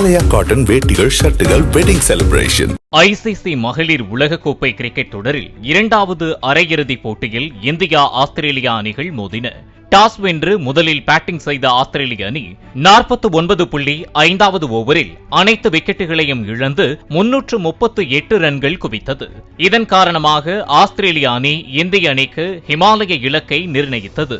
ஆலயா cotton வேட்டிகள் ஷர்ட்டுகள் wedding celebration ICC மகளிர் உலகக்கோப்பை கிரிக்கெட் தொடரில் இரண்டாவது அரையிறுதிப் போட்டியில் இந்தியா ஆஸ்திரேலியா அணிகள் மோதின. டாஸ் வென்று முதலில் பேட்டிங் செய்த ஆஸ்திரேலிய அணி நாற்பத்தி ஒன்பது புள்ளி ஐந்தாவது ஓவரில் அனைத்து விக்கெட்டுகளையும் இழந்து முன்னூற்று முப்பத்து எட்டு ரன்கள் குவித்தது. இதன் காரணமாக ஆஸ்திரேலிய அணி இந்திய அணிக்கு ஹிமாலய இலக்கை நிர்ணயித்தது.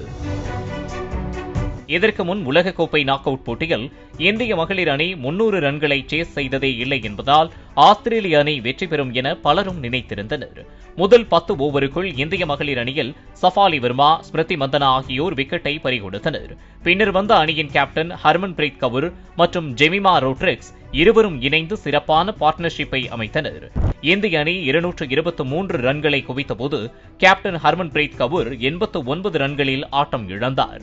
இதற்கு முன் உலகக்கோப்பை நாக் அவுட் போட்டியில் இந்திய மகளிர் அணி முன்னூறு ரன்களை சேஸ் செய்ததே இல்லை என்பதால் ஆஸ்திரேலிய அணி வெற்றி பெறும் என பலரும் நினைத்திருந்தனர். முதல் பத்து ஓவருக்குள் இந்திய மகளிர் அணியில் சஃபாலி வர்மா ஸ்மிருதி மந்தனா ஆகியோர் விக்கெட்டை பறிகொடுத்தனர். பின்னர் வந்த அணியின் கேப்டன் ஹர்மன் பிரீத் கவுர் மற்றும் ஜெமிமா ரோட்ரிக்ஸ் இருவரும் இணைந்து சிறப்பான பார்ட்னர்ஷிப்பை அமைத்தனர். இந்திய அணி இருநூற்று இருபத்தி மூன்று ரன்களை குவித்தபோது கேப்டன் ஹர்மன் பிரீத் கவுர் எண்பத்து ஒன்பது ரன்களில் ஆட்டம் இழந்தார்.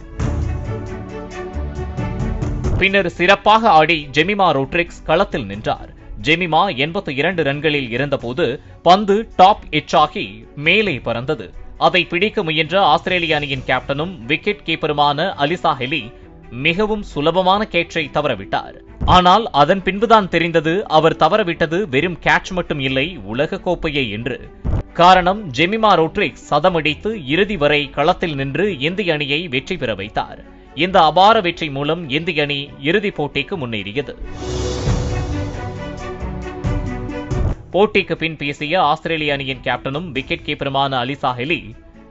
பின்னர் சிறப்பாக ஆடி ஜெமிமா ரோட்ரிக்ஸ் களத்தில் நின்றார். ஜெமிமா எண்பத்தி இரண்டு ரன்களில் இருந்தபோது பந்து டாப் எச்சாகி மேலே பறந்தது. அதை பிடிக்க முயன்ற ஆஸ்திரேலிய அணியின் கேப்டனும் விக்கெட் கீப்பருமான அலிசா ஹெலி மிகவும் சுலபமான கேட்சை தவறவிட்டார். ஆனால் அதன் பின்புதான் தெரிந்தது அவர் தவறவிட்டது வெறும் கேட்ச் மட்டும் இல்லை உலக கோப்பையை என்று. காரணம் ஜெமிமா ரோட்ரிக்ஸ் சதமடித்து இறுதி வரை களத்தில் நின்று இந்திய அணியை வெற்றி பெற வைத்தார். இந்த அபார வெற்றி மூலம் இந்திய அணி இறுதிப் போட்டிக்கு முன்னேறியது. போட்டிக்கு பின் பேசிய ஆஸ்திரேலிய அணியின் கேப்டனும் விக்கெட் கீப்பருமான அலிசா ஹெலி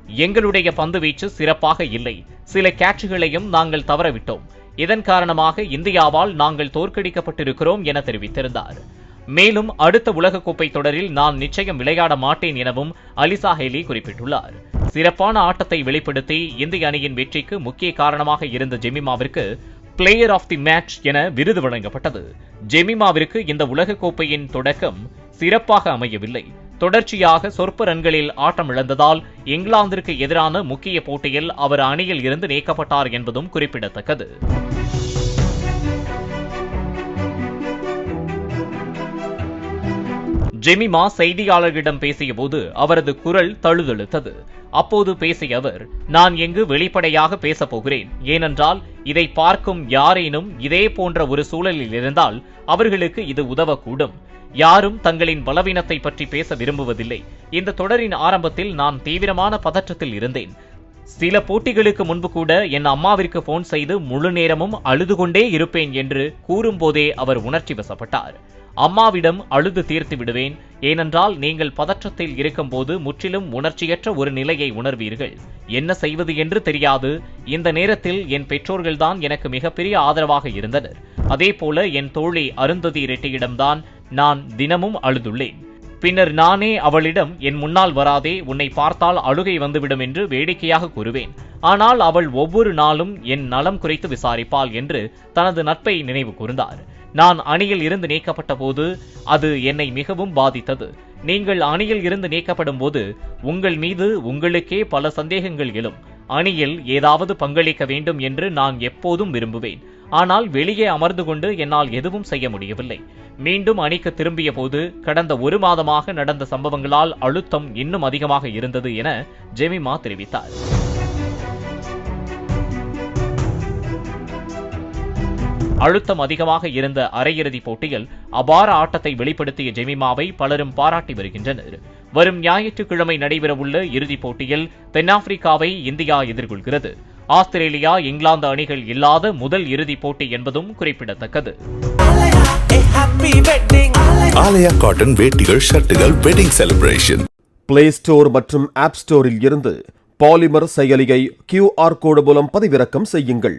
எங்களுடைய பந்து வீச்சு சிறப்பாக இல்லை. சில கேட்சுகளையும் நாங்கள் தவறவிட்டோம். இதன் காரணமாக இந்தியாவால் நாங்கள் தோற்கடிக்கப்பட்டிருக்கிறோம் என தெரிவித்திருந்தார். மேலும் அடுத்த உலகக்கோப்பை தொடரில் நான் நிச்சயம் விளையாட மாட்டேன் எனவும் அலிசா ஹெலி குறிப்பிட்டுள்ளார். சிறப்பான ஆட்டத்தை வெளிப்படுத்தி இந்திய அணியின் வெற்றிக்கு முக்கிய காரணமாக இருந்த ஜெமிமாவிற்கு பிளேயர் ஆஃப் தி மேட்ச் என விருது வழங்கப்பட்டது. ஜெமிமாவிற்கு இந்த உலகக்கோப்பையின் தொடக்கம் சிறப்பாக அமையவில்லை. தொடர்ச்சியாக சொற்ப ரன்களில் ஆட்டம் இழந்ததால் இங்கிலாந்திற்கு எதிரான முக்கிய போட்டியில் அவர் அணியில் இருந்து நீக்கப்பட்டார் என்பதும் குறிப்பிடத்தக்கது. ஜெமிமா செய்தியாளர்களிடம் பேசியபோது அவரது குரல் தழுதழுத்தது. அப்போது பேசிய அவர் நான் எங்கு வெளிப்படையாக பேசப் போகிறேன். ஏனென்றால் இதை பார்க்கும் யாரேனும் இதே போன்ற ஒரு சூழலில் இருந்தால் அவர்களுக்கு இது உதவக்கூடும். யாரும் தங்களின் பலவீனத்தை பற்றி பேச விரும்புவதில்லை. இந்த தொடரின் ஆரம்பத்தில் நான் தீவிரமான பதற்றத்தில் இருந்தேன். சில போட்டிகளுக்கு முன்பு கூட என் அம்மாவிற்கு போன் செய்து முழு நேரமும் அழுது கொண்டே இருப்பேன் என்று கூறும்போதே அவர் உணர்ச்சி வசப்பட்டார். அம்மாவிடம் அழுது தீர்த்து விடுவேன். ஏனென்றால் நீங்கள் பதற்றத்தில் இருக்கும்போது முற்றிலும் உணர்ச்சியற்ற ஒரு நிலையை உணர்வீர்கள். என்ன செய்வது என்று தெரியாது. இந்த நேரத்தில் என் பெற்றோர்கள்தான் எனக்கு மிகப்பெரிய ஆதரவாக இருந்தனர். அதே போல என் தோழி அருந்ததி ரெட்டியிடம்தான் நான் தினமும் அழுதுள்ளேன். பின்னர் நானே அவளிடம் என் முன்னால் வராதே உன்னை பார்த்தால் அழுகை வந்துவிடும் என்று வேடிக்கையாக கூறுவேன். ஆனால் அவள் ஒவ்வொரு நாளும் என் நலம் குறித்து விசாரிப்பாள் என்று தனது நட்பை நினைவு கூர்ந்தார். நான் அணியில் இருந்து நீக்கப்பட்ட போது அது என்னை மிகவும் பாதித்தது. நீங்கள் அணியில் இருந்து நீக்கப்படும் போது உங்கள் மீது உங்களுக்கே பல சந்தேகங்கள் எழும். அணியில் ஏதாவது பங்களிக்க வேண்டும் என்று நான் எப்போதும் விரும்புவேன். ஆனால் வெளியே அமர்ந்து கொண்டு என்னால் எதுவும் செய்ய முடியவில்லை. மீண்டும் அணிக்கு திரும்பிய போது கடந்த ஒரு மாதமாக நடந்த சம்பவங்களால் அழுத்தம் இன்னும் அதிகமாக இருந்தது என ஜெமிமா தெரிவித்தார். அழுத்தம் அதிகமாக இருந்த அரையிறுதிப் போட்டியில் அபார ஆட்டத்தை வெளிப்படுத்திய ஜெமிமாவை பலரும் பாராட்டி வருகின்றனர். வரும் ஞாயிற்றுக்கிழமை நடைபெறவுள்ள இறுதிப் போட்டியில் தென்னாப்பிரிக்காவை இந்தியா எதிர்கொள்கிறது. ஆஸ்திரேலியா இங்கிலாந்து அணிகள் இல்லாத முதல் இறுதிப் போட்டி என்பதும் குறிப்பிடத்தக்கது. ஆலயா காட்டன் வேட்டிகள் ஷர்ட்டுகள் வெட்டிங் செலிப்ரேஷன். பிளே ஸ்டோர் மற்றும் ஆப் ஸ்டோரில் இருந்து பாலிமர் செயலியை கியூஆர் கோடு மூலம் பதிவிறக்கம் செய்யுங்கள்.